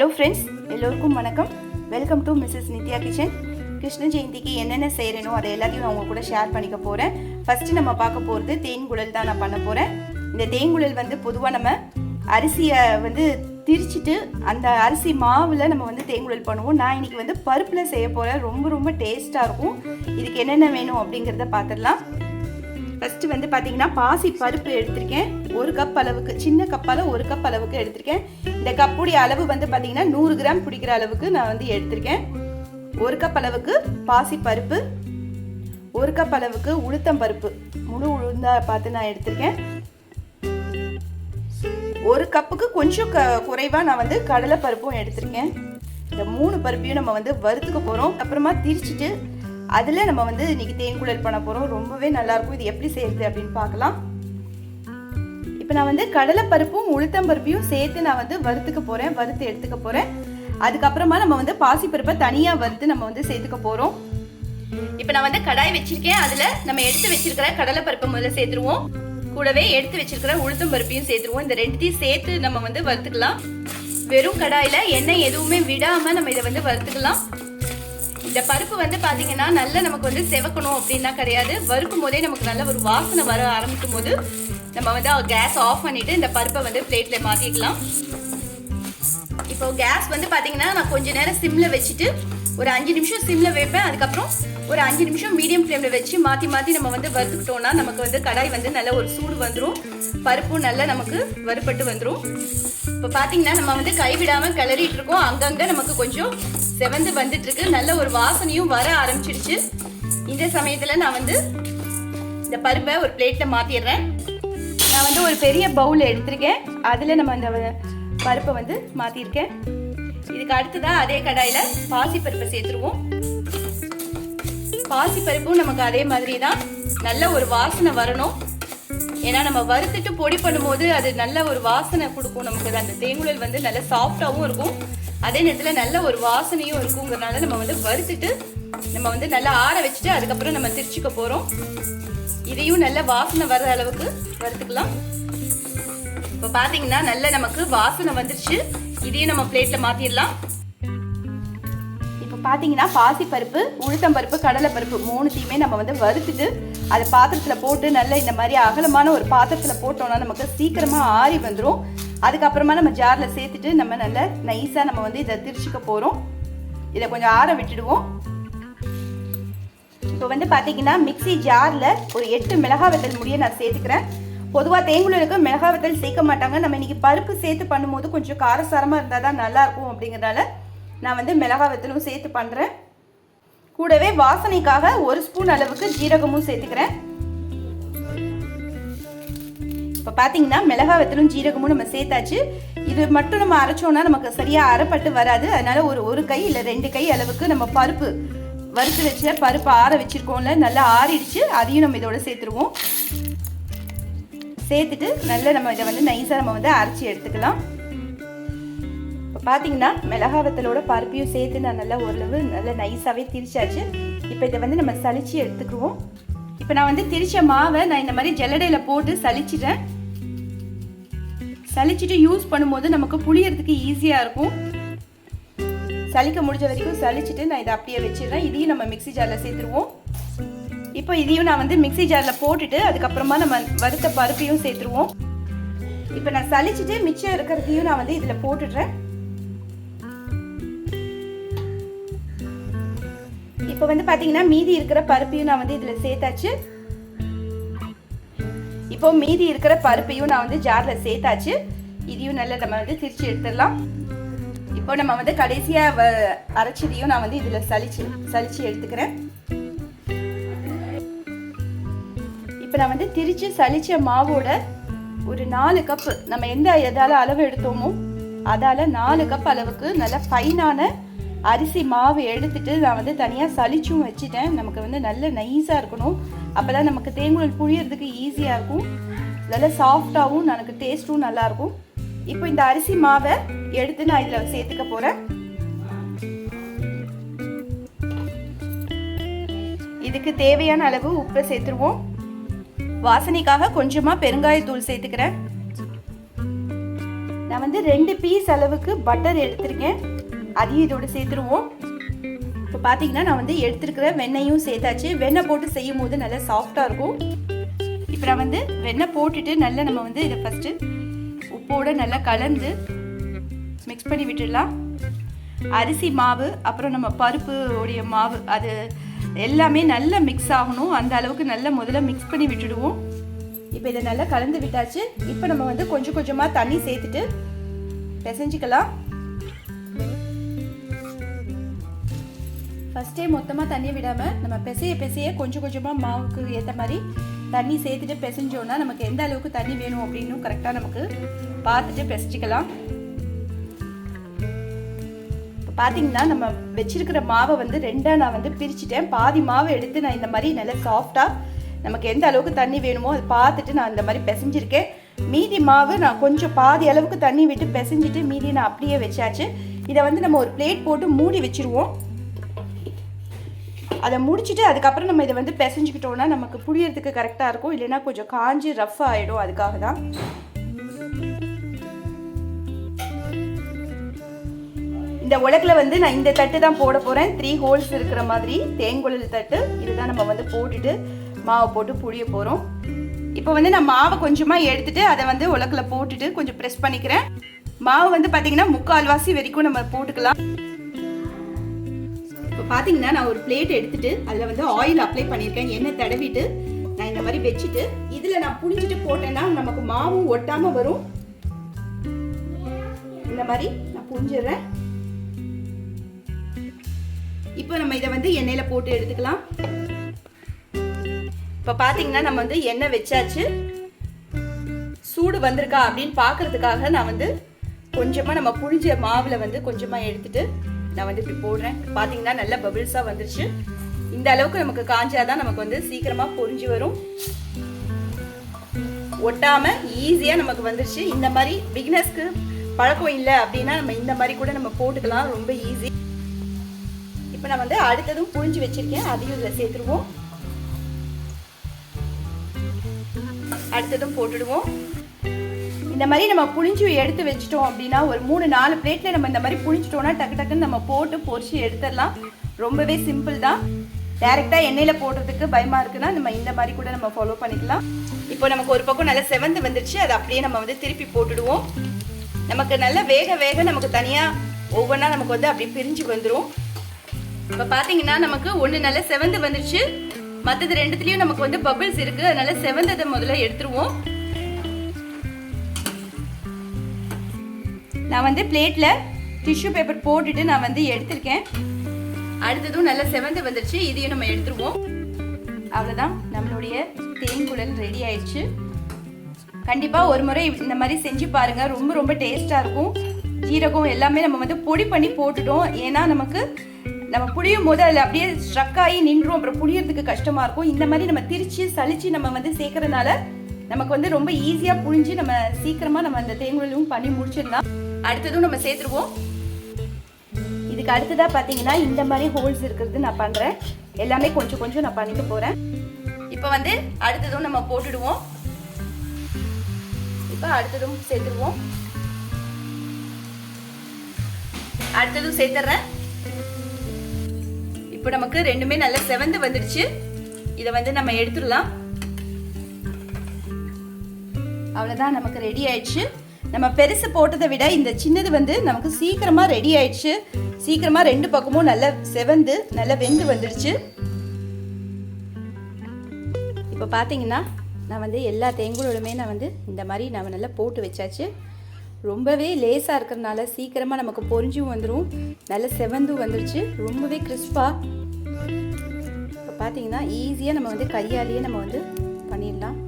Hello friends எல்லோருக்கும் வணக்கம். Welcome to missus Nithya kitchen Krishna ஜெயந்திக்கு என்னென்ன செய்கிறேனோ அதை எல்லாத்தையும் நான் உங்கள் கூட ஷேர் பண்ணிக்க போகிறேன் ஃபஸ்ட்டு நம்ம பார்க்க போகிறது தேன்குழல் தான் நான் பண்ண போகிறேன் இந்த தேன்குழல் வந்து பொதுவாக நம்ம அரிசியை வந்து திரிச்சிட்டு அந்த அரிசி மாவில் நம்ம வந்து தேங்குழல் பண்ணுவோம். நான் இன்னைக்கு வந்து பருப்பில் செய்ய போகிறேன் ரொம்ப ரொம்ப டேஸ்ட்டாக இருக்கும். இதுக்கு என்னென்ன வேணும் அப்படிங்கிறத பார்த்துடலாம். ஃபஸ்ட்டு வந்து பார்த்தீங்கன்னா பாசி பருப்பு எடுத்திருக்கேன். ஒரு கப் அளவுக்கு சின்ன கப்பால் ஒரு கப் அளவுக்கு எடுத்திருக்கேன். இந்த கப்புடைய அளவு வந்து பார்த்தீங்கன்னா நூறு கிராம் பிடிக்கிற அளவுக்கு நான் வந்து எடுத்திருக்கேன். ஒரு கப் அளவுக்கு பாசி பருப்பு ஒரு கப் அளவுக்கு உளுத்தம் பருப்பு. முழு உளுந்தா பார்த்து நான் எடுத்திருக்கேன். ஒரு கப்புக்கு கொஞ்சம் க குறைவாக நான் வந்து கடலை பருப்பும் எடுத்திருக்கேன். இந்த மூணு பருப்பையும் நம்ம வந்து வறுத்துக்க போகிறோம் அப்புறமா திரிச்சிட்டு அதில் நம்ம வந்து இன்னைக்கு தேன்குழல் பண்ண போகிறோம் ரொம்பவே நல்லாயிருக்கும் இது எப்படி செய்யுது அப்படின்னு பார்க்கலாம். இப்போ நான் வந்து கடலைப்பருப்பும் உளுத்தம்பருப்பையும் சேர்த்து நான் வந்து வறுத்துக்க போகிறேன் வறுத்து எடுத்துக்க போகிறேன் அதுக்கப்புறமா நம்ம வந்து பாசிப்பருப்பை தனியாக வறுத்து நம்ம வந்து சேர்த்துக்க போகிறோம் இப்போ நான் வந்து கடாய் வச்சிருக்கேன். அதில் நம்ம எடுத்து வச்சிருக்கிற கடலைப்பருப்பை முதல்ல சேர்த்துருவோம். கூடவே எடுத்து வச்சிருக்கிற உளுத்தம் பருப்பையும் சேர்த்துருவோம். இந்த ரெண்டுத்தையும் சேர்த்து நம்ம வந்து வறுத்துக்கலாம். வெறும் கடாயில் எண்ணெய் எதுவுமே விடாமல் நம்ம இதை வந்து வறுத்துக்கலாம். இந்த பருப்பு வந்து பார்த்தீங்கன்னா நல்லா நமக்கு வந்து செவக்கணும் அப்படின்னா கிடையாது. வறுக்கும் போதே நமக்கு நல்ல ஒரு வாசனை வர ஆரம்பிக்கும் போது நம்ம வந்து கேஸ் ஆஃப் பண்ணிட்டு இந்த பருப்பை வந்து பிளேட்ல மாற்றிக்கலாம் இப்போ கேஸ் வந்து பார்த்தீங்கன்னா நான் கொஞ்ச நேரம் சிம்ல வச்சுட்டு ஒரு அஞ்சு நிமிஷம் சிம்ல வைப்பேன். அதுக்கப்புறம் ஒரு அஞ்சு நிமிஷம் மீடியம் ஃப்ளேம்ல வச்சு மாத்தி மாத்தி நம்ம வந்து வறுத்துக்கிட்டோம்னா நமக்கு வந்து கடாய் வந்து நல்ல ஒரு சூடு வந்துடும் பருப்பும் நல்லா நமக்கு வறுபட்டு வந்துடும் இப்போ பார்த்தீங்கன்னா நம்ம வந்து கைவிடாமல் கிளறிட்டு இருக்கோம். அங்கங்கே நமக்கு கொஞ்சம் செவந்து வந்துட்டு இருக்கு நல்ல ஒரு வாசனையும் வர ஆரம்பிச்சிடுச்சு இந்த சமயத்துல நான் வந்து இந்த பருப்பை ஒரு பிளேட்ல மாத்திடுறேன். நான் வந்து ஒரு பெரிய பவுல் எடுத்திருக்கேன். அதில் நம்ம அந்த பருப்பை வந்து மாத்திருக்கேன். இதுக்கு அடுத்ததாக அதே கடாயில் பாசி பருப்பை சேர்த்துருவோம். பாசி பருப்பும் நமக்கு அதே மாதிரி தான் நல்ல ஒரு வாசனை வரணும். ஏன்னா நம்ம வறுத்துட்டு பொடி பண்ணும்போது அது நல்ல ஒரு வாசனை கொடுக்கும் நமக்கு. அந்த தேங்குழல் வந்து நல்ல சாஃப்டாகவும் இருக்கும். அதே நேரத்தில் நல்ல ஒரு வாசனையும் இருக்குங்கிறனால நம்ம வந்து வறுத்துட்டு நம்ம வந்து நல்லா ஆற வச்சுட்டு அதுக்கப்புறம் நம்ம திரிச்சுக்க போகிறோம் இதையும் நல்ல வாசனை வர்ற அளவுக்கு வறுத்துக்கலாம். இப்போ பார்த்தீங்கன்னா நல்ல நமக்கு வாசனை வந்துருச்சு. இதையும் நம்ம பிளேட்டில் மாற்றிடலாம் இப்போ பார்த்தீங்கன்னா பாசி பருப்பு உளுத்தம் பருப்பு கடலை பருப்பு மூணுத்தையுமே நம்ம வந்து வறுத்துட்டு அதை பாத்திரத்தில் போட்டு நல்ல இந்த மாதிரி அகலமான ஒரு பாத்திரத்தில் போட்டோம்னா நமக்கு சீக்கிரமாக ஆறி வந்துடும் அதுக்கப்புறமா நம்ம ஜாரில் சேர்த்துட்டு நம்ம நல்லா நைஸாக நம்ம வந்து இதை திரிச்சிக்க போகிறோம் இதை கொஞ்சம் ஆற விட்டுடுவோம். இப்போ வந்து பார்த்தீங்கன்னா மிக்ஸி ஜாரில் ஒரு எட்டு மிளகா வெத்தல் முடிய நான் சேர்த்துக்கிறேன். பொதுவாக தேங்குழலுக்கு மிளகா வெத்தல் சேர்க்க மாட்டாங்க. நம்ம இன்றைக்கி பருப்பு சேர்த்து பண்ணும்போது கொஞ்சம் காரசாரமாக இருந்தால் தான் நல்லாயிருக்கும் அப்படிங்கிறதால நான் வந்து மிளகா வத்தலும் சேர்த்து பண்ணுறேன் கூடவே வாசனைக்காக ஒரு ஸ்பூன் அளவுக்கு ஜீரகமும் சேர்த்துக்கிறேன். இப்போ பார்த்தீங்கன்னா மிளகாய் வத்தலும் ஜீரகமும் நம்ம சேர்த்தாச்சு. இது மட்டும் நம்ம அரைச்சோன்னா நமக்கு சரியாக அரைப்பட்டு வராது. அதனால் ஒரு ஒரு கை இல்லை ரெண்டு கை அளவுக்கு நம்ம பருப்பு வறுத்து வச்ச பருப்பு ஆற வச்சுருக்கோம்ல நல்லா ஆறிடுச்சு. அதையும் நம்ம இதோட சேர்த்துருவோம். சேர்த்துட்டு நல்லா நம்ம இதை வந்து நைஸாக நம்ம வந்து அரைச்சி எடுத்துக்கலாம். இப்போ பார்த்தீங்கன்னா மிளகா வத்தலோட பருப்பையும் சேர்த்து நான் நல்லா ஓரளவு நல்லா நைஸாகவே திரிச்சாச்சு. இப்போ இதை வந்து நம்ம சளிச்சு எடுத்துக்குவோம். இப்போ நான் வந்து திரிச்ச மாவை நான் இந்த மாதிரி ஜல்லடையில் போட்டு சலிச்சிட்டேன் சலிச்சிட்டு யூஸ் பண்ணும்போது நமக்கு புளியறதுக்கு ஈஸியாக இருக்கும். சலிக்க முடிஞ்ச வரைக்கும் சலிச்சிட்டு நான் இதை அப்படியே வச்சிடுறேன். இதையும் நம்ம மிக்ஸி ஜாரில் சேர்த்துருவோம். இப்போ இதையும் நான் வந்து மிக்ஸி ஜாரில் போட்டுட்டு அதுக்கப்புறமா நம்ம வறுத்த பருப்பையும் சேர்த்துருவோம். இப்போ நான் சலிச்சிட்டு மிச்சம் இருக்கிறதையும் நான் வந்து இதில் போட்டுடுறேன். இப்போ வந்து பார்த்தீங்கன்னா மீதி இருக்கிற பருப்பையும் நான் வந்து இதில் சேர்த்தாச்சு. இப்போ மீதி இருக்கிற பருப்பையும் நான் வந்து ஜாரில் சேர்த்தாச்சு. இதையும் நல்லா நம்ம வந்து திரிச்சு எடுத்துடலாம். இப்போ நம்ம வந்து கடைசியாக வ அரைச்சதையும் நான் வந்து இதில் சலிச்சு சளிச்சு எடுத்துக்கிறேன். இப்போ நான் வந்து திரிச்சு சளிச்ச மாவோட ஒரு நாலு கப்பு நம்ம எந்த எதால் அளவு எடுத்தோமோ அதால் நாலு கப் அளவுக்கு நல்ல ஃபைனான அரிசி மாவு எடுத்துட்டு நான் வந்து தனியாக சலிச்சும் வச்சுட்டேன். நமக்கு வந்து நல்ல நைஸாக இருக்கணும். அப்போ தான் நமக்கு தேங்குழல் புழியறதுக்கு ஈஸியாக இருக்கும். நல்ல சாஃப்டாகவும் நமக்கு டேஸ்ட்டும் நல்லாயிருக்கும். இப்போ இந்த அரிசி மாவை எடுத்து நான் இதில் சேர்த்துக்க போகிறேன் இதுக்கு தேவையான அளவு உப்பை சேர்த்துருவோம். வாசனைக்காக கொஞ்சமாக பெருங்காயத்தூள் சேர்த்துக்கிறேன். நான் வந்து ரெண்டு பீஸ் அளவுக்கு பட்டர் எடுத்திருக்கேன். அதையும் இதோட சேர்த்துருவோம். இப்போ பார்த்தீங்கன்னா நான் வந்து எடுத்துருக்கிற வெண்ணையும் சேர்த்தாச்சு. வெண்ணெய் போட்டு செய்யும் போது நல்லா சாஃப்டாக இருக்கும். இப்போ நான் வந்து வெண்ணெய் போட்டுட்டு நல்லா நம்ம வந்து இதை ஃபஸ்ட்டு உப்போடு நல்லா கலந்து மிக்ஸ் பண்ணி விட்டுடலாம். அரிசி மாவு அப்புறம் நம்ம பருப்பு உடைய மாவு அது எல்லாமே நல்லா மிக்ஸ் ஆகணும். அந்த அளவுக்கு நல்லா முதல்ல மிக்ஸ் பண்ணி விட்டுடுவோம். இப்போ இதை நல்லா கலந்து விட்டாச்சு. இப்போ நம்ம வந்து கொஞ்சம் கொஞ்சமாக தண்ணி சேர்த்துட்டு பிசைஞ்சிக்கலாம். ஃபஸ்ட்டே மொத்தமாக தண்ணி விடாமல் நம்ம பிசைய பிசைய கொஞ்சம் கொஞ்சமாக மாவுக்கு ஏற்ற மாதிரி தண்ணி சேர்த்துட்டு பிசைஞ்சோன்னா நமக்கு எந்த அளவுக்கு தண்ணி வேணும் அப்படின்னு கரெக்டாக நமக்கு பார்த்துட்டு பிசைச்சிக்கலாம் இப்போ பார்த்தீங்கன்னா நம்ம வச்சிருக்கிற மாவை வந்து ரெண்டாக நான் வந்து பிரிச்சுட்டேன். பாதி மாவை எடுத்து நான் இந்த மாதிரி நல்லா சாஃப்டாக நமக்கு எந்த அளவுக்கு தண்ணி வேணுமோ அதை பார்த்துட்டு நான் இந்த மாதிரி பிசைஞ்சிருக்கேன். மீதி மாவு நான் கொஞ்சம் பாதி அளவுக்கு தண்ணி விட்டு பிசைஞ்சிட்டு மீதி நான் அப்படியே வச்சாச்சு. இதை வந்து நம்ம ஒரு பிளேட் போட்டு மூடி வச்சிருவோம். அதை முடிச்சுட்டு அதுக்கப்புறம் நம்ம இதை வந்து பிசைஞ்சுக்கிட்டோம்னா நமக்கு புளியறதுக்கு கரெக்டாக இருக்கும். இல்லைன்னா கொஞ்சம் காஞ்சி ரஃப் ஆகிடும் அதுக்காக தான். இந்த உலக்கில் வந்து நான் இந்த தட்டு தான் போட போகிறேன் த்ரீ ஹோல்ஸ் இருக்கிற மாதிரி தேங்குழல் தட்டு. இதுதான் நம்ம வந்து போட்டுட்டு மாவை போட்டு புளிய போகிறோம் இப்போ வந்து நான் மாவை கொஞ்சமாக எடுத்துட்டு அதை வந்து உலக்கில் போட்டுட்டு கொஞ்சம் ப்ரெஸ் பண்ணிக்கிறேன். மாவு வந்து பார்த்தீங்கன்னா முக்கால்வாசி வரைக்கும் நம்ம போட்டுக்கலாம். பார்த்தீங்கன்னா நான் ஒரு பிளேட் எடுத்துட்டு அதில் வந்து ஆயில் அப்ளை பண்ணியிருக்கேன். எண்ணெய் தடவிட்டு நான் இந்த மாதிரி வச்சுட்டு இதில் நான் புளிஞ்சிட்டு போட்டேன்னா நமக்கு மாவும் ஒட்டாமல் வரும். இந்த மாதிரி நான் புளிஞ்சிடுறேன் இப்போ நம்ம இதை வந்து எண்ணெயில் போட்டு எடுத்துக்கலாம். இப்போ பார்த்தீங்கன்னா நம்ம வந்து எண்ணெய் வச்சாச்சு. சூடு வந்திருக்கா அப்படின்னு பார்க்கறதுக்காக நான் வந்து கொஞ்சமாக நம்ம புளிஞ்ச மாவில் வந்து கொஞ்சமாக எடுத்துட்டு நான் வந்து இப்படி போடுறேன். பார்த்தீங்கன்னா நல்ல பபிள்ஸாக வந்துருச்சு. இந்த அளவுக்கு நமக்கு காஞ்சாதான் நமக்கு வந்து சீக்கிரமாக பொறிஞ்சு வரும். ஒட்டாமல் ஈஸியாக நமக்கு வந்துருச்சு. இந்த மாதிரி பிக்னஸ்க்கு பழக்கம் இல்லை அப்படின்னா நம்ம இந்த மாதிரி கூட நம்ம போட்டுக்கலாம். ரொம்ப ஈஸி இப்போ நான் வந்து அடுத்ததும் புழிஞ்சு வச்சுருக்கேன். அதையும் இதில் சேர்த்துருவோம். அடுத்ததும் போட்டுடுவோம். இந்த மாதிரி நம்ம புளிஞ்சு எடுத்து வச்சிட்டோம் அப்படின்னா ஒரு மூணு நாலு பிளேட்டில் நம்ம இந்த மாதிரி புளிஞ்சிட்டோம்னா டக்கு டக்குன்னு நம்ம போட்டு பொறிச்சு எடுத்துடலாம். ரொம்பவே சிம்பிள் தான். டேரெக்டாக எண்ணெயில் போடுறதுக்கு பயமாக இருக்குன்னா நம்ம இந்த மாதிரி கூட நம்ம ஃபாலோ பண்ணிக்கலாம். இப்போ நமக்கு ஒரு பக்கம் நல்லா செவந்து வந்துருச்சு அதை அப்படியே நம்ம வந்து திருப்பி போட்டுடுவோம். நமக்கு நல்லா வேக வேக நமக்கு தனியாக ஒவ்வொன்றா நமக்கு வந்து அப்படி பிரிஞ்சு வந்துடும் இப்போ பார்த்தீங்கன்னா நமக்கு ஒன்று நல்லா செவந்து வந்துருச்சு. மற்றது ரெண்டுத்துலேயும் நமக்கு வந்து பபிள்ஸ் இருக்குது அதனால செவந்ததை முதல்ல எடுத்துருவோம். நான் வந்து பிளேட்டில் டிஷ்யூ பேப்பர் போட்டுட்டு நான் வந்து எடுத்திருக்கேன். அடுத்ததும் நல்லா செவந்து வந்துருச்சு. இதையும் நம்ம எடுத்துருவோம். அவ்வளோதான் நம்மளுடைய தேங்குழல் ரெடி ஆயிடுச்சு. கண்டிப்பாக ஒரு முறை இந்த மாதிரி செஞ்சு பாருங்கள் ரொம்ப ரொம்ப டேஸ்ட்டாக இருக்கும். ஜீரகம் எல்லாமே நம்ம வந்து பொடி பண்ணி போட்டுட்டோம். ஏன்னா நமக்கு நம்ம புளியும் போது அதில் அப்படியே ஸ்ட்ரக் ஆகி நின்றும் அப்புறம் புளியறதுக்கு கஷ்டமாக இருக்கும். இந்த மாதிரி நம்ம திரிச்சு சளிச்சு நம்ம வந்து சேர்க்கறதுனால நமக்கு வந்து ரொம்ப ஈஸியாக புழிஞ்சு நம்ம சீக்கிரமாக நம்ம அந்த தேங்குழலும் பண்ணி முடிச்சிடலாம். அடுத்ததும் நம்ம சேர்த்துருவோம். இதுக்கு அடுத்ததாக பார்த்தீங்கன்னா இந்த மாதிரி ஹோல்ஸ் இருக்கிறது நான் பண்ணுறேன் எல்லாமே கொஞ்சம் கொஞ்சம் நான் பண்ணிட்டு போகிறேன் இப்போ வந்து அடுத்ததும் நம்ம போட்டுடுவோம். இப்போ அடுத்ததும் சேர்த்துருவோம். அடுத்ததும் சேர்த்துறேன். இப்போ நமக்கு ரெண்டுமே நல்லா செவந்து வந்துடுச்சு. இதை வந்து நம்ம எடுத்துடலாம். அவ்வளோதான் நமக்கு ரெடி ஆயிடுச்சு. நம்ம பெருசு போட்டதை விட இந்த சின்னது வந்து நமக்கு சீக்கிரமாக ரெடி ஆயிடுச்சு. சீக்கிரமாக ரெண்டு பக்கமும் நல்லா செவந்து நல்லா வெந்து வந்துடுச்சு. இப்போ பார்த்தீங்கன்னா நான் வந்து எல்லா தேங்குகளுமே நான் வந்து இந்த மாதிரி நான் நல்லா போட்டு வச்சாச்சு. ரொம்பவே லேசாக இருக்கிறதுனால சீக்கிரமாக நமக்கு பொரிஞ்சும் வந்துடும் நல்ல செவந்தும் வந்துடுச்சு ரொம்பவே கிறிஸ்பாக இப்போ பார்த்தீங்கன்னா ஈஸியாக நம்ம வந்து கையாலேயே நம்ம வந்து பண்ணிடலாம்.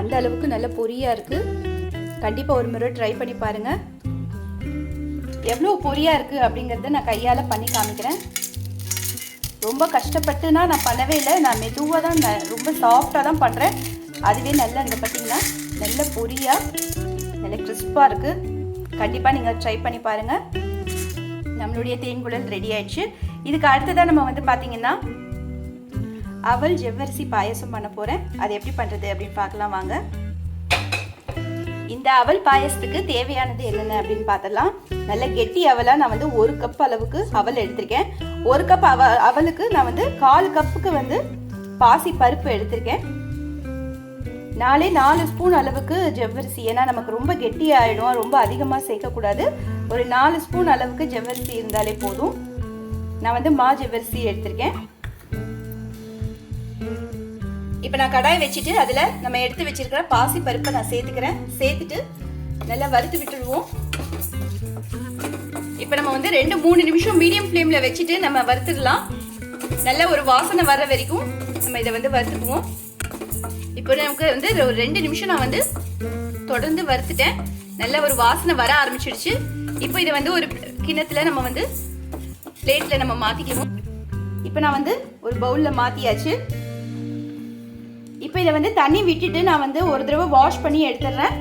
அந்த அளவுக்கு நல்ல பொரியாக இருக்குது கண்டிப்பாக ஒரு முறை ட்ரை பண்ணி பாருங்கள் எவ்வளோ பொரியாக இருக்குது அப்படிங்கிறத நான் கையால் பண்ணி காமிக்கிறேன். ரொம்ப கஷ்டப்பட்டுனா நான் பண்ணவே இல்லை. நான் மெதுவாக தான் நான் ரொம்ப சாஃப்டாக தான் பண்ணுறேன் அதுவே நல்ல இந்த பார்த்தீங்கன்னா நல்ல பொரியாக நல்ல கிறிஸ்பாக இருக்குது கண்டிப்பாக நீங்கள் ட்ரை பண்ணி பாருங்கள் நம்மளுடைய தேன்குழல் ரெடி ஆயிடுச்சு. இதுக்கு அடுத்ததாக நம்ம வந்து பார்த்தீங்கன்னா அவல் ஜெவ்வரிசி பாயசம் பண்ண போகிறேன் அது எப்படி பண்ணுறது அப்படின்னு பார்க்கலாம் வாங்க. இந்த அவல் பாயசத்துக்கு தேவையானது என்னென்ன அப்படின்னு பார்த்தலாம். நல்ல கெட்டி அவலாக நான் வந்து ஒரு கப் அளவுக்கு அவல் எடுத்திருக்கேன். ஒரு கப் அவ அவலுக்கு நான் வந்து கால் கப்புக்கு வந்து பாசி பருப்பு எடுத்திருக்கேன். நாலே நாலு ஸ்பூன் அளவுக்கு ஜவ்வரிசி. ஏன்னா நமக்கு ரொம்ப கெட்டி ஆகிடும் ரொம்ப அதிகமாக சேர்க்கக்கூடாது. ஒரு நாலு ஸ்பூன் அளவுக்கு ஜவ்வரிசி இருந்தாலே போதும். நான் வந்து மா ஜவ்வரிசி எடுத்திருக்கேன். இப்போ நான் கடாய் வச்சுட்டு அதில் நம்ம எடுத்து வச்சிருக்கிற பாசி பருப்பை நான் சேர்த்துக்கிறேன். சேர்த்துட்டு நல்லா வறுத்து விட்டுடுவோம் இப்போ நம்ம வந்து ரெண்டு மூணு நிமிஷம் மீடியம் ஃப்ளேமில் வச்சுட்டு நம்ம வறுத்துடலாம் நல்ல ஒரு வாசனை வர்ற வரைக்கும் நம்ம இதை வந்து வறுத்துக்குவோம். இப்போ நமக்கு வந்து ஒரு ரெண்டு நிமிஷம் நான் வந்து தொடர்ந்து வறுத்துட்டேன். நல்ல ஒரு வாசனை வர ஆரம்பிச்சிடுச்சு. இப்போ இதை வந்து ஒரு கிண்ணத்தில் நம்ம வந்து பிளேட்டில் நம்ம மாற்றிக்குவோம் இப்போ நான் வந்து ஒரு பவுலில் மாற்றியாச்சு இப்போ இதை வந்து தண்ணி விட்டுட்டு நான் வந்து ஒரு தடவை வாஷ் பண்ணி எடுத்துடுறேன்.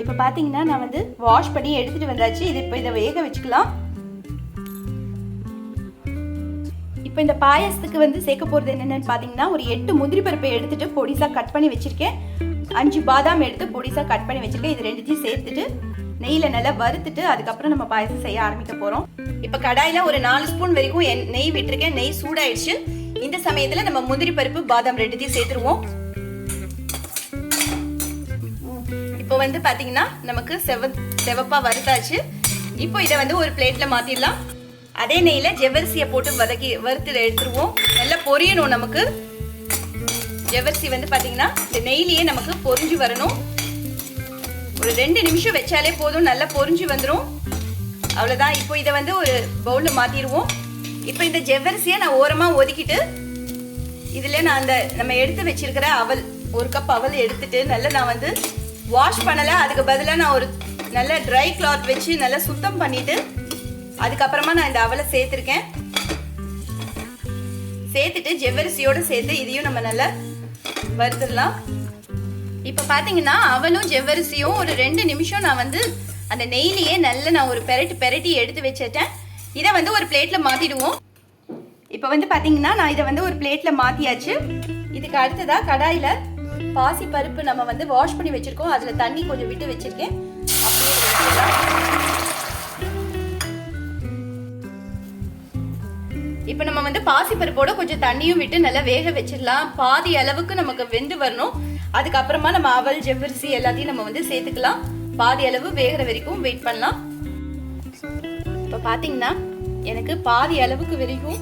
இப்போ பார்த்தீங்கன்னா நான் வந்து வாஷ் பண்ணி எடுத்துட்டு வந்தாச்சு. இது இப்போ இதை வேக வச்சுக்கலாம். இப்போ இந்த பாயசத்துக்கு வந்து சேர்க்க போகிறது என்னென்னு பார்த்தீங்கன்னா ஒரு எட்டு முந்திரி பருப்பை எடுத்துட்டு பொடிசாக கட் பண்ணி வச்சுருக்கேன். அஞ்சு பாதாம் எடுத்து பொடிசாக கட் பண்ணி வச்சுருக்கேன். இது ரெண்டுத்தையும் சேர்த்துட்டு நெய்யில் நல்லா வறுத்துட்டு அதுக்கப்புறம் நம்ம பாயசம் செய்ய ஆரம்பிக்க போகிறோம் இப்போ கடாயில் ஒரு நாலு ஸ்பூன் வரைக்கும் நெய் விட்டுருக்கேன். நெய் சூடாயிடுச்சு. இந்த சமயத்தில் நம்ம முந்திரி பருப்பு பாதாம் ரெண்டுத்தையும் சேர்த்துருவோம். இப்போ வந்து பாத்தீங்கன்னா நமக்கு செவ செவப்பா வறுத்தாச்சு. இப்போ இதை வந்து ஒரு பிளேட்ல மாற்றிடலாம் அதே நெய்யில் ஜெவரிசியை போட்டு வதக்கி வறுத்து எடுத்துருவோம். நல்லா பொரியணும் நமக்கு. ஜெவரிசி வந்து பாத்தீங்கன்னா இந்த நெய்லயே நமக்கு பொரிஞ்சு வரணும். ஒரு ரெண்டு நிமிஷம் வச்சாலே போதும். நல்லா பொரிஞ்சு வந்துடும் அவ்வளோதான் இப்போ இதை வந்து ஒரு பவுலில் மாற்றிடுவோம் இப்போ இந்த ஜவ்வரிசியை நான் ஓரமாக ஒதுக்கிட்டு இதில் நான் அந்த நம்ம எடுத்து வச்சிருக்கிற அவல் ஒரு கப் அவல் எடுத்துட்டு நல்லா நான் வந்து வாஷ் பண்ணலை. அதுக்கு பதிலாக நான் ஒரு நல்ல ட்ரை கிளாத் வச்சு நல்லா சுத்தம் பண்ணிவிட்டு அதுக்கப்புறமா நான் இந்த அவலை சேர்த்துருக்கேன். சேர்த்துட்டு ஜவ்வரிசியோடு சேர்த்து இதையும் நம்ம நல்லா வறுத்துடலாம். இப்போ பார்த்தீங்கன்னா அவலும் ஜவ்வரிசியும் ஒரு ரெண்டு நிமிஷம் நான் வந்து அந்த நெய்லியே நல்ல நான் ஒரு பெரட்டி பெரட்டி எடுத்து வச்சிட்டேன் இதை வந்து ஒரு பிளேட்டில் மாற்றிடுவோம் இப்போ வந்து பார்த்தீங்கன்னா நான் இதை வந்து ஒரு பிளேட்டில் மாற்றியாச்சு இதுக்கு அடுத்ததாக கடாயில் பாசி பருப்பு நம்ம வந்து வாஷ் பண்ணி வச்சுருக்கோம். அதில் தண்ணி கொஞ்சம் விட்டு வச்சுருக்கேன். அப்படியே இப்போ நம்ம வந்து பாசி பருப்போட கொஞ்சம் தண்ணியும் விட்டு நல்லா வேக வச்சிடலாம். பாதி அளவுக்கு நமக்கு வெந்து வரணும். அதுக்கப்புறமா நம்ம அவல் ஜெவ்வரிசி எல்லாத்தையும் நம்ம வந்து சேர்த்துக்கலாம். பாதி அளவு வேகிற வரைக்கும் வெயிட் பண்ணலாம். இப்போ பார்த்தீங்கன்னா எனக்கு பாதி அளவுக்கு வரைக்கும்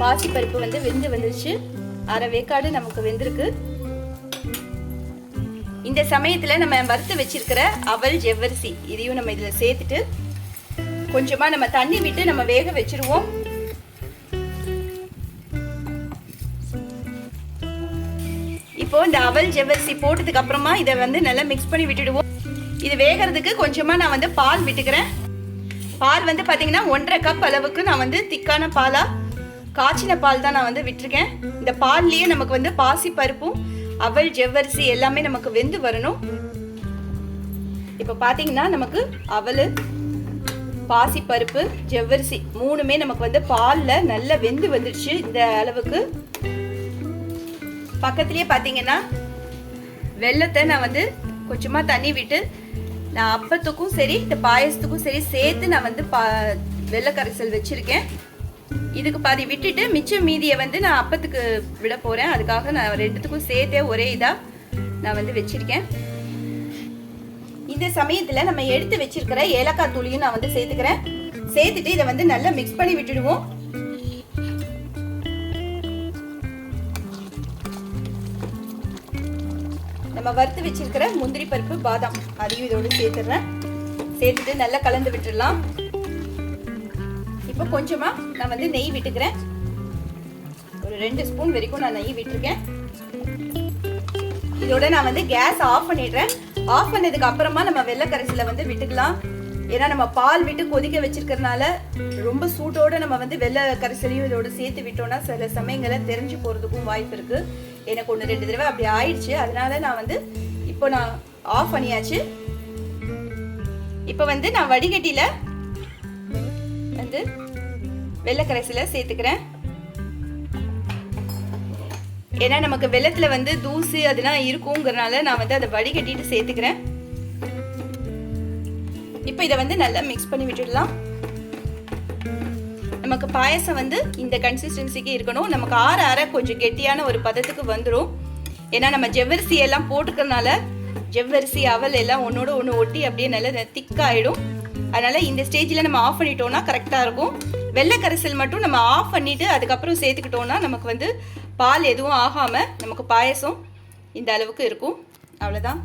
பாசி பருப்பு வந்து வெந்து வந்துருச்சு. அரை வேக்காடு நமக்கு வெந்திருக்கு. இந்த சமயத்தில் நம்ம வறுத்து வச்சிருக்கிற அவல் ஜெவ்வரிசி இதையும் நம்ம இதில் சேர்த்துட்டு கொஞ்சமாக நம்ம தண்ணி விட்டு நம்ம வேக வச்சிருவோம். இப்போ இந்த அவல் ஜெவரிசி போட்டதுக்கு அப்புறமா இதை வந்து நல்லா மிக்ஸ் பண்ணி விட்டுடுவோம். இது வேகிறதுக்கு கொஞ்சமாக நான் வந்து பால் விட்டுக்கிறேன். பால் வந்து பார்த்தீங்கன்னா ஒன்றரை கப் அளவுக்கு நான் வந்து திக்கான பாலாக காய்ச்சின பால் தான் நான் வந்து விட்டுருக்கேன். இந்த பால்லையே நமக்கு வந்து பாசி பருப்பும் அவல் ஜவ்வரிசி எல்லாமே நமக்கு வெந்து வரணும். இப்போ பார்த்தீங்கன்னா நமக்கு அவல் பாசி பருப்பு ஜவ்வரிசி மூணுமே நமக்கு வந்து பாலில் நல்லா வெந்து வந்துடுச்சு இந்த அளவுக்கு. பக்கத்துலேயே பார்த்தீங்கன்னா வெள்ளத்தை நான் வந்து கொஞ்சமாக தண்ணி விட்டு நான் அப்பத்துக்கும் சரி இந்த பாயசத்துக்கும் சரி சேர்த்து நான் வந்து பா வெள்ளை கரைசல் வச்சுருக்கேன். இதுக்கு பாதி விட்டுட்டு மிச்சம் மீதியை வந்து நான் அப்பத்துக்கு விட போகிறேன் அதுக்காக நான் ரெண்டுத்துக்கும் சேர்த்தே ஒரே இதாக நான் வந்து வச்சுருக்கேன். இந்த சமயத்தில் நம்ம எடுத்து வச்சிருக்கிற ஏலக்காய் தூளியும் நான் வந்து சேர்த்துக்கிறேன். சேர்த்துட்டு இதை வந்து நல்லா மிக்ஸ் பண்ணி விட்டுடுவோம். நம்ம வறுத்து வச்சிருக்கிற முந்திரி பருப்பு பாதாம் அதையும் இதோட சேர்த்துடுறேன். சேர்த்துட்டு நல்லா கலந்து விட்டுடலாம். இப்போ கொஞ்சமா நான் வந்து நெய் விட்டுக்கிறேன். ஒரு ரெண்டு ஸ்பூன் வரைக்கும் நான் நெய் விட்டுருக்கேன். இதோட நான் வந்து கேஸ் ஆஃப் பண்ணிடுறேன். ஆஃப் பண்ணதுக்கு அப்புறமா நம்ம வெள்ளை வந்து விட்டுக்கலாம். ஏன்னா நம்ம பால் விட்டு கொதிக்க வச்சிருக்கிறதுனால ரொம்ப சூட்டோட நம்ம வந்து வெள்ளை கரைசலையும் இதோட சேர்த்து விட்டோம்னா சில சமயங்களை தெரிஞ்சு போகிறதுக்கும் வாய்ப்பு இருக்கு. எனக்கு ஒன்று ரெண்டு தடவை அப்படி ஆயிடுச்சு. அதனால நான் வந்து இப்போ நான் ஆஃப் பண்ணியாச்சு. இப்போ வந்து நான் வடிகட்டியில் வந்து வெள்ளை சேர்த்துக்கிறேன். ஏன்னா நமக்கு வெள்ளத்தில் வந்து தூசு அதெல்லாம் இருக்குங்கிறனால நான் வந்து அதை வடிகட்டிட்டு சேர்த்துக்கிறேன். இப்போ இதை வந்து நல்லா மிக்ஸ் பண்ணி விட்டுடலாம். நமக்கு பாயசம் வந்து இந்த கன்சிஸ்டன்சிக்கு இருக்கணும். நமக்கு ஆற ஆற கொஞ்சம் கெட்டியான ஒரு பதத்துக்கு வந்துடும் ஏன்னா நம்ம ஜவ்வரிசி எல்லாம் போட்டுக்கிறதுனால ஜவ்வரிசி அவல் எல்லாம் ஒன்றோட ஒன்று ஒட்டி அப்படியே நல்லா திக்காயிடும். அதனால இந்த ஸ்டேஜில் நம்ம ஆஃப் பண்ணிட்டோம்னா கரெக்டாக இருக்கும். வெள்ளை கரைசல் மட்டும் நம்ம ஆஃப் பண்ணிட்டு அதுக்கப்புறம் சேர்த்துக்கிட்டோம்னா நமக்கு வந்து பால் எதுவும் ஆகாமல் நமக்கு பாயசம் இந்த அளவுக்கு இருக்கும். அவ்வளோதான்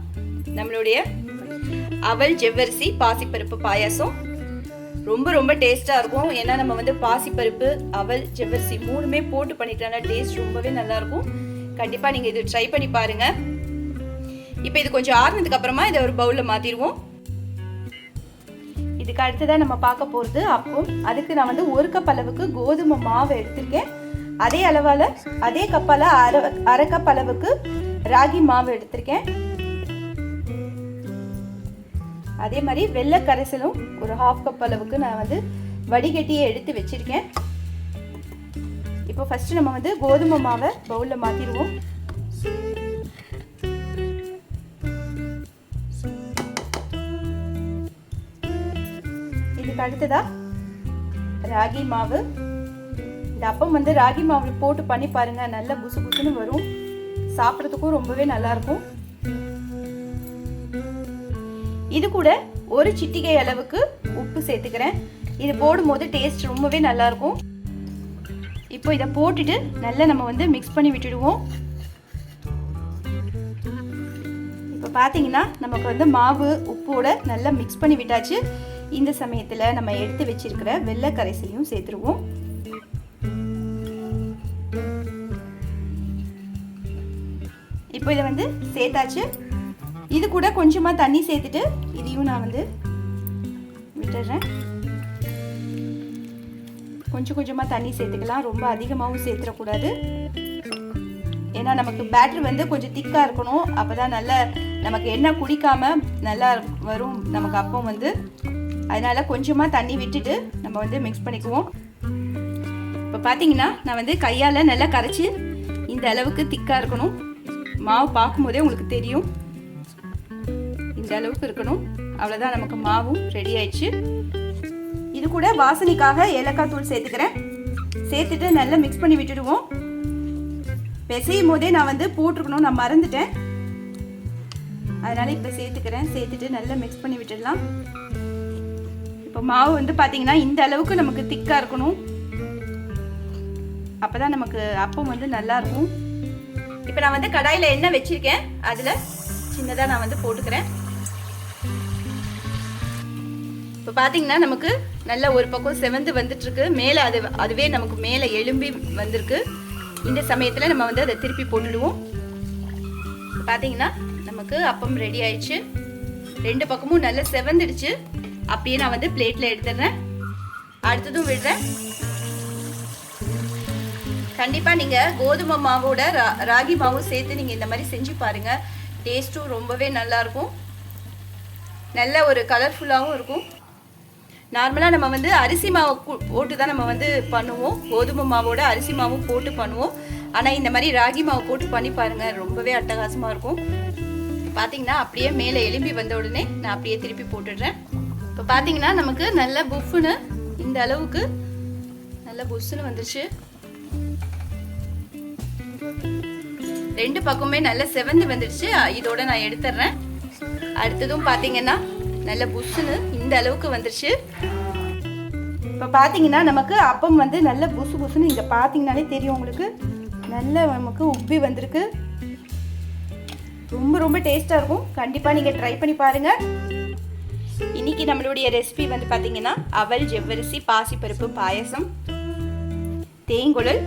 நம்மளுடைய அவல் ஜவ்வரிசி பாசிப்பருப்பு பாயாசம். ரொம்ப ரொம்ப டேஸ்ட்டாக இருக்கும். ஏன்னா நம்ம வந்து பாசிப்பருப்பு அவல் ஜெவர்சி மூணுமே போட்டு பண்ணிட்டோம்னா டேஸ்ட் ரொம்பவே நல்லா இருக்கும். கண்டிப்பாக நீங்கள் இது ட்ரை பண்ணி பாருங்க. இப்போ இது கொஞ்சம் ஆறுனதுக்கு அப்புறமா இதை ஒரு பவுலில் மாற்றிடுவோம் இதுக்கு அடுத்ததாக நம்ம பார்க்க போகிறது அப்பம் அதுக்கு நான் வந்து ஒரு கப் அளவுக்கு கோதுமை மாவு எடுத்திருக்கேன். அதே அளவால் அதே கப்பால் அரை அரை கப் அளவுக்கு ராகி மாவு எடுத்திருக்கேன். அதே மாதிரி வெள்ளை கரைசலும் ஒரு ஹாஃப் கப் அளவுக்கு நான் வந்து வடிகட்டியை எடுத்து வச்சுருக்கேன். இப்போ ஃபஸ்ட்டு நம்ம வந்து கோதுமை மாவை பவுலில் மாற்றிடுவோம் இதுக்கு அடுத்ததா ராகி மாவு. இந்த அப்பம் வந்து ராகி மாவு போட்டு பண்ணி பாருங்கள் நல்ல புசு புசுன்னு வரும். சாப்பிட்றதுக்கும் ரொம்பவே நல்லாயிருக்கும் இது கூட ஒரு சிட்டிகை அளவுக்கு உப்பு சேர்த்துக்கிறேன். இது போடும்போது டேஸ்ட் ரொம்பவே நல்லாயிருக்கும். இப்போ இதை போட்டுட்டு நல்லா நம்ம வந்து மிக்ஸ் பண்ணி விட்டுடுவோம். இப்போ பார்த்தீங்கன்னா நமக்கு வந்து மாவு உப்போட நல்லா மிக்ஸ் பண்ணி விட்டாச்சு. இந்த சமயத்தில் நம்ம எடுத்து வச்சிருக்கிற வெள்ளை கரைசலையும் சேர்த்துருவோம். இப்போ இதை வந்து சேர்த்தாச்சு. இது கூட கொஞ்சமாக தண்ணி சேர்த்துட்டு இதையும் நான் வந்து விட்டுடுறேன். கொஞ்சம் கொஞ்சமாக தண்ணி சேர்த்துக்கலாம். ரொம்ப அதிகமாகவும் சேர்த்துடக்கூடாது. ஏன்னா நமக்கு பேட்ரி வந்து கொஞ்சம் திக்காக இருக்கணும். அப்போ தான் நல்ல நமக்கு எண்ணெய் குடிக்காம நல்லா வரும் நமக்கு அப்பம் வந்து. அதனால் கொஞ்சமாக தண்ணி விட்டுட்டு நம்ம வந்து மிக்ஸ் பண்ணிக்குவோம். இப்போ பார்த்தீங்கன்னா நான் வந்து கையால் நல்லா கரைச்சி இந்த அளவுக்கு திக்காக இருக்கணும். மாவு பார்க்கும்போதே உங்களுக்கு தெரியும். இந்த அளவுக்கு இருக்கணும் அவ்வளோதான் நமக்கு மாவும் ரெடி ஆயிடுச்சு. இது கூட வாசனைக்காக ஏலக்காய் தூள் சேர்த்துக்கிறேன். சேர்த்துட்டு நல்லா மிக்ஸ் பண்ணி விட்டுடுவோம். பிசையும் போதே நான் வந்து போட்டிருக்கணும் நான் மறந்துட்டேன். அதனால இப்போ சேர்த்துக்கிறேன். சேர்த்துட்டு நல்லா மிக்ஸ் பண்ணி விட்டுடலாம். இப்போ மாவு வந்து பார்த்தீங்கன்னா இந்த அளவுக்கு நமக்கு திக்காக இருக்கணும். அப்போ தான் நமக்கு அப்பம் வந்து நல்லா இருக்கும். இப்போ நான் வந்து கடாயில் எண்ணெய் வச்சிருக்கேன். அதில் சின்னதாக நான் வந்து போட்டுக்கிறேன். இப்போ பார்த்தீங்கன்னா நமக்கு நல்ல ஒரு பக்கம் செவந்து வந்துட்டு இருக்கு மேலே அது அதுவே நமக்கு மேலே எலும்பி வந்திருக்கு. இந்த சமயத்தில் நம்ம வந்து அதை திருப்பி போட்டுடுவோம். பார்த்தீங்கன்னா நமக்கு அப்பம் ரெடி ஆயிடுச்சு. ரெண்டு பக்கமும் நல்லா செவந்துடுச்சு. அப்படியே நான் வந்து பிளேட்டில் எடுத்துடுறேன். அடுத்ததும் விடுறேன். கண்டிப்பாக நீங்கள் கோதுமை மாவோட ரா ராகி மாவும் சேர்த்து நீங்கள் இந்த மாதிரி செஞ்சு பாருங்கள் டேஸ்ட்டும் ரொம்பவே நல்லாயிருக்கும் நல்ல ஒரு கலர்ஃபுல்லாகவும் இருக்கும். நார்மலாக நம்ம வந்து அரிசி மாவு போட்டு தான் நம்ம வந்து பண்ணுவோம். கோதுமை மாவோட அரிசி மாவும் போட்டு பண்ணுவோம். ஆனால் இந்த மாதிரி ராகி மாவு போட்டு பண்ணி பாருங்கள் ரொம்பவே அட்டகாசமாக இருக்கும். பார்த்தீங்கன்னா அப்படியே மேலே எலும்பி வந்த உடனே நான் அப்படியே திருப்பி போட்டுடுறேன். இப்போ பார்த்தீங்கன்னா நமக்கு நல்ல புஃப்னு இந்த அளவுக்கு நல்ல புஷ்ஷுன்னு வந்துருச்சு. ரெண்டு பக்கமே நல்ல செவந்து வந்துடுச்சு இதோட நான் எடுத்துடுறேன். அடுத்ததும் பார்த்தீங்கன்னா நல்ல புஷ்ஷுன்னு இந்த அளவுக்கு வந்துருச்சு. இப்போ பார்த்தீங்கன்னா நமக்கு அப்பம் வந்து நல்ல புசு புசுன்னு இங்கே பார்த்தீங்கனாலே தெரியும் உங்களுக்கு. நல்ல நமக்கு உப்பி வந்திருக்கு. ரொம்ப ரொம்ப டேஸ்ட்டாக இருக்கும். கண்டிப்பாக நீங்கள் ட்ரை பண்ணி பாருங்கள் இன்னைக்கு நம்மளுடைய ரெசிபி வந்து பார்த்தீங்கன்னா அவல் ஜெவ்வரிசி பாசிப்பருப்பு பாயசம் தேங்குழல்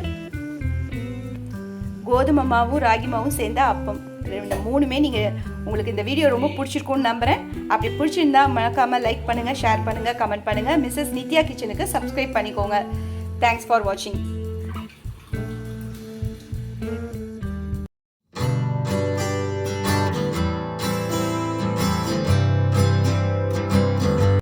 கோதுமை மாவும் ராகி மாவும் சேர்ந்த அப்பம். இந்த மூணுமே நீங்கள் உங்களுக்கு இந்த வீடியோ ரொம்ப பிடிச்சிருக்கும்னு நம்புகிறேன் அப்படி பிடிச்சிருந்தா மறக்காமல் லைக் பண்ணுங்கள் ஷேர் பண்ணுங்கள் கமெண்ட் பண்ணுங்கள் மிஸ்ஸஸ் நித்யா கிச்சனுக்கு சப்ஸ்கிரைப் பண்ணிக்கோங்க. தேங்க்ஸ் ஃபார் வாட்சிங்